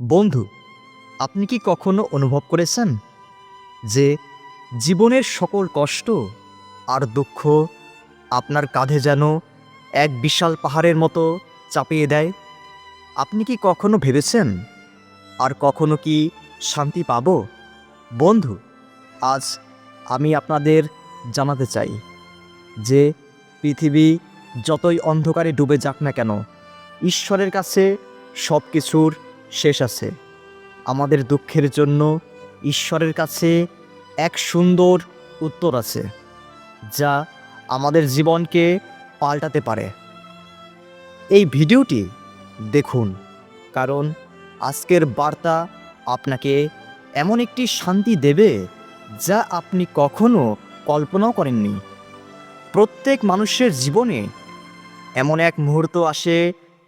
বন্ধু, আপনি কি কখনো অনুভব করেছেন যে জীবনের সকল কষ্ট আর দুঃখ আপনার কাঁধে যেন এক বিশাল পাহাড়ের মতো চাপিয়ে দেয়? আপনি কি কখনো ভেবেছেন আর কখনো কি শান্তি পাবো? বন্ধু, আজ আমি আপনাদের জানাতে চাই যে পৃথিবী যতই অন্ধকারে ডুবে যাক না কেন, ঈশ্বরের কাছে সব কিছুর শেষ আছে। আমাদের দুঃখের জন্য ঈশ্বরের কাছে এক সুন্দর উত্তর আছে, যা আমাদের জীবনকে পাল্টাতে পারে। এই ভিডিওটি দেখুন, কারণ আজকের বার্তা আপনাকে এমন একটি শান্তি দেবে যা আপনি কখনো কল্পনাও করেননি। প্রত্যেক মানুষের জীবনে এমন এক মুহূর্ত আসে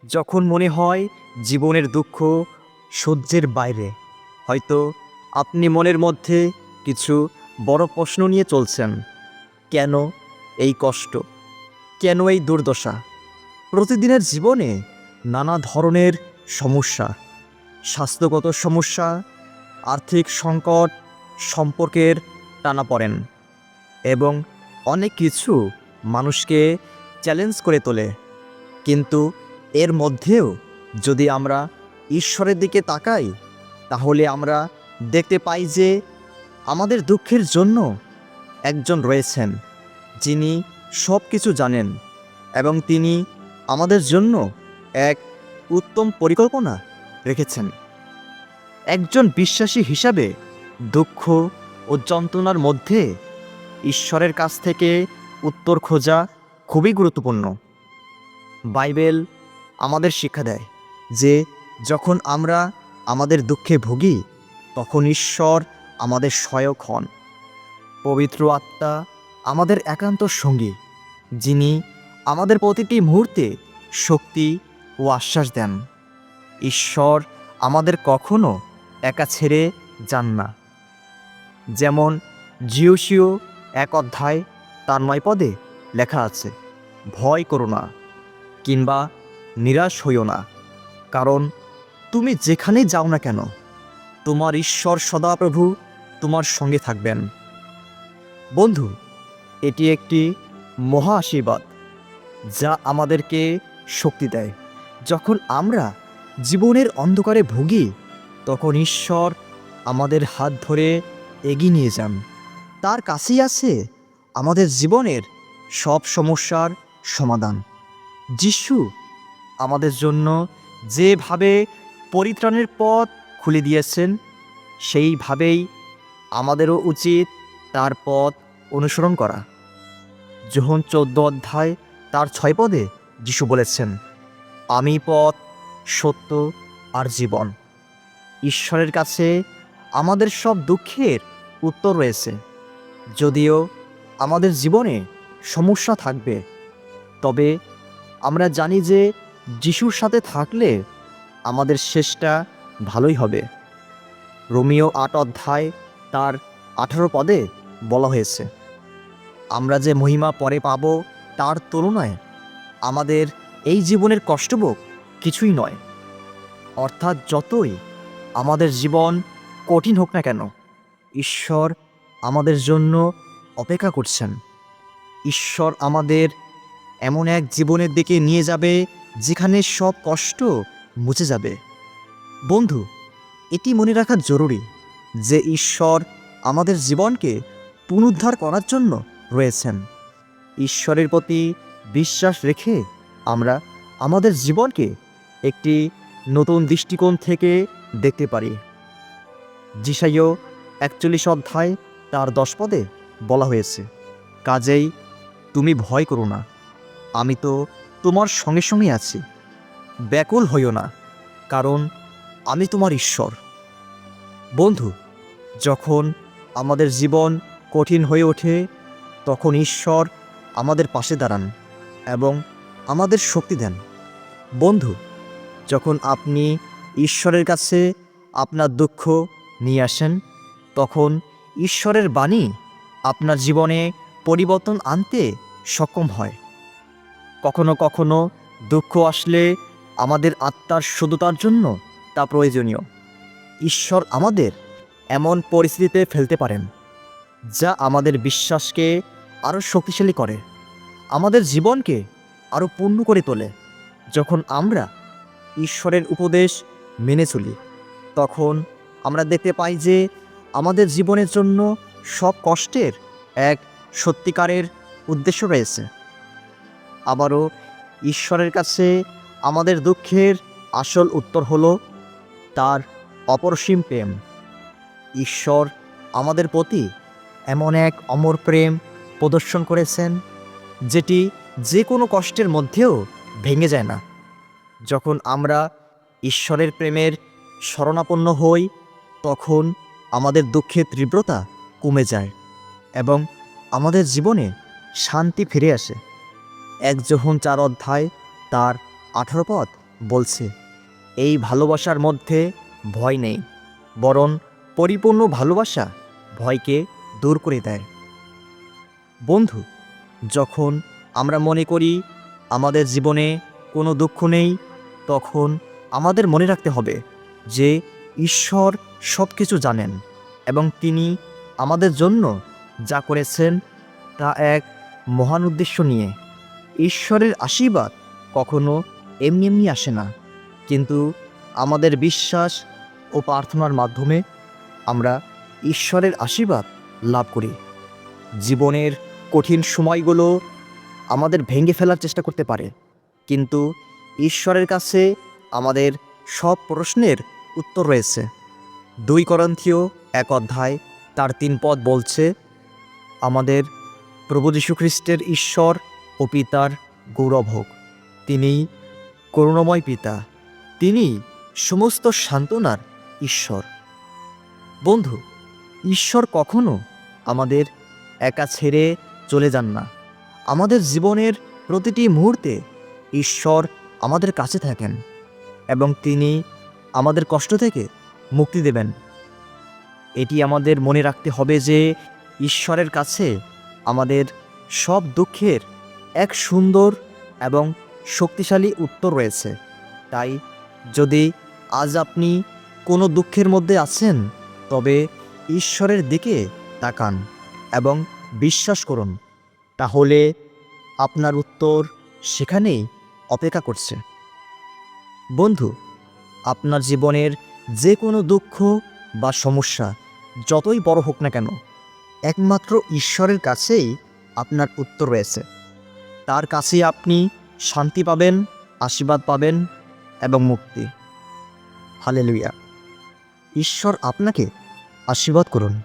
যখন মনে হয় জীবনের দুঃখ সহ্যের বাইরে। হয়তো আপনি মনের মধ্যে কিছু বড় প্রশ্ন নিয়ে চলছেন। কেন এই কষ্ট? কেন এই দুর্দশা? প্রতিদিনের জীবনে নানা ধরনের সমস্যা, স্বাস্থ্যগত সমস্যা, আর্থিক সংকট, সম্পর্কের টানা পড়েন এবং অনেক কিছু মানুষকে চ্যালেঞ্জ করে তোলে। কিন্তু এর মধ্যেও যদি আমরা ঈশ্বরের দিকে তাকাই, তাহলে আমরা দেখতে পাই যে আমাদের দুঃখের জন্য একজন রয়েছেন, যিনি সব কিছু জানেন এবং তিনি আমাদের জন্য এক উত্তম পরিকল্পনা রেখেছেন। একজন বিশ্বাসী হিসাবে দুঃখ ও যন্ত্রণার মধ্যে ঈশ্বরের কাছ থেকে উত্তর খোঁজা খুবই গুরুত্বপূর্ণ। বাইবেল আমাদের শিক্ষা দেয়। যে যখন আমরা আমাদের দুঃখে ভুগি, তখন ঈশ্বর আমাদের সহায়ক হন। পবিত্র আত্মা আমাদের একান্ত সঙ্গী, যিনি আমাদের প্রতিটি মুহূর্তে শক্তি ও আশ্বাস দেন। ঈশ্বর আমাদের কখনো একা ছেড়ে যান না। যেমন জিওসিও এক অধ্যায় তার নয় পদে লেখা আছে, ভয় করো না কিংবা নিরাশ হইও না। কারণ তুমি যেখানেই যাও না কেন, তোমার ঈশ্বর সদাপ্রভু তোমার সঙ্গে থাকবেন। বন্ধু, এটি একটি মহা আশীর্বাদ যা আমাদেরকে শক্তি দেয়। যখন আমরা জীবনের অন্ধকারে ভুগি, তখন ঈশ্বর আমাদের হাত ধরে এগিয়ে নিয়ে যান। তার কাছেই আছে আমাদের জীবনের সব সমস্যার সমাধান। যিশু আমাদের জন্য যেভাবে পরিত্রাণের পথ খুলে দিয়েছেন, সেইভাবেই আমাদেরও উচিত তার পথ অনুসরণ করা। যখন চোদ্দ অধ্যায় তার ছয় পদে যিশু বলেছেন, আমি পথ, সত্য আর জীবন। ঈশ্বরের কাছে আমাদের সব দুঃখের উত্তর রয়েছে। যদিও আমাদের জীবনে সমস্যা থাকবে, তবে আমরা জানি যে যিশুর সাথে থাকলে আমাদের শেষটা ভালোই হবে। রোমিও আট অধ্যায় তার আঠারো পদে বলা হয়েছে, আমরা যে মহিমা পরে পাব তার তুলনায় আমাদের এই জীবনের কষ্টভোগ কিছুই নয়। অর্থাৎ যতই আমাদের জীবন কঠিন হোক না কেন, ঈশ্বর আমাদের জন্য অপেক্ষা করছেন। ঈশ্বর আমাদের এমন এক জীবনের দিকে নিয়ে যাবে যেখানে সব কষ্ট মুছে যাবে। বন্ধু, এটি মনে রাখা জরুরি যে ঈশ্বর আমাদের জীবনকে পুনরুদ্ধার করার জন্য রয়েছেন। ঈশ্বরের প্রতি বিশ্বাস রেখে আমরা আমাদের জীবনকে একটি নতুন দৃষ্টিকোণ থেকে দেখতে পারি। জিসাইও একচল্লিশ অধ্যায় তার দশ পদে বলা হয়েছে, কাজেই তুমি ভয় করো না, আমি তো তোমার সঙ্গে সঙ্গে আছি। ব্যাকুল হইও না, কারণ আমি তোমার ঈশ্বর। বন্ধু, যখন আমাদের জীবন কঠিন হয়ে ওঠে, তখন ঈশ্বর আমাদের পাশে দাঁড়ান এবং আমাদের শক্তি দেন। বন্ধু, যখন আপনি ঈশ্বরের কাছে আপনার দুঃখ নিয়ে আসেন, তখন ঈশ্বরের বাণী আপনার জীবনে পরিবর্তন আনতে সক্ষম হয়। কখনো কখনো দুঃখ আসলে আমাদের আত্মার শুদ্ধতার জন্য তা প্রয়োজনীয়। ঈশ্বর আমাদের এমন পরিস্থিতিতে ফেলতে পারেন, যা আমাদের বিশ্বাসকে আরও শক্তিশালী করে, আমাদের জীবনকে আরও পূর্ণ করে তোলে। যখন আমরা ঈশ্বরের উপদেশ মেনে চলি, তখন আমরা দেখতে পাই যে আমাদের জীবনের জন্য সব কষ্টের এক সত্যিকারের উদ্দেশ্য রয়েছে। আবারও ঈশ্বরের কাছে আমাদের দুঃখের আসল উত্তর হলো তার অপরসীম প্রেম। ঈশ্বর আমাদের প্রতি এমন এক অমর প্রেম প্রদর্শন করেছেন, যেটি যে কোনো কষ্টের মধ্যেও ভেঙে যায় না। যখন আমরা ঈশ্বরের প্রেমের শরণাপন্ন হই, তখন আমাদের দুঃখের তীব্রতা কমে যায় এবং আমাদের জীবনে শান্তি ফিরে আসে। এক যখন চার অধ্যায়, তার আঠারো পথ বলছে, এই ভালোবাসার মধ্যে ভয় নেই, বরং পরিপূর্ণ ভালোবাসা ভয়কে দূর করে দেয়। বন্ধু, যখন আমরা মনে করি আমাদের জীবনে কোনো দুঃখ নেই, তখন আমাদের মনে রাখতে হবে যে ঈশ্বর সব কিছু জানেন এবং তিনি আমাদের জন্য যা করেছেন তা এক মহান উদ্দেশ্য নিয়ে ঈশ্বরের আশীর্বাদ কখনো এমনি এমনি আসে না। কিন্তু আমাদের বিশ্বাস ও প্রার্থনার মাধ্যমে আমরা ঈশ্বরের আশীর্বাদ লাভ করি। জীবনের কঠিন সময়গুলো আমাদের ভেঙে ফেলার চেষ্টা করতে পারে। কিন্তু ঈশ্বরের কাছে আমাদের সব প্রশ্নের উত্তর রয়েছে। দুই করন্থীয় এক অধ্যায় তার তিন পদ বলছে, আমাদের প্রভু যীশুখ্রিস্টের ঈশ্বর ও পিতার গৌরব হোক। তিনি করুণাময় পিতা। তিনি সমস্ত সান্ত্বনার ঈশ্বর। বন্ধু, ঈশ্বর কখনো আমাদের একা ছেড়ে চলে যান না। আমাদের জীবনের প্রতিটি মুহূর্তে ঈশ্বর আমাদের কাছে থাকেন এবং তিনি আমাদের কষ্ট থেকে মুক্তি দেবেন। এটি আমাদের মনে রাখতে হবে যে ঈশ্বরের কাছে আমাদের সব দুঃখের এক সুন্দর এবং শক্তিশালী উত্তর রয়েছে। তাই যদি আজ আপনি কোনো দুঃখের মধ্যে আছেন, তবে ঈশ্বরের দিকে তাকান এবং বিশ্বাস করুন। তাহলে আপনার উত্তর সেখানেই অপেক্ষা করছে। বন্ধু, আপনার জীবনের যে কোনো দুঃখ বা সমস্যা যতই বড় হোক না কেন, একমাত্র ঈশ্বরের কাছেই আপনার উত্তর রয়েছে। তার কাছেই আপনি শান্তি পাবেন, আশীর্বাদ পাবেন এবং মুক্তি। হালে লুইয়া ঈশ্বর আপনাকে আশীর্বাদ করুন।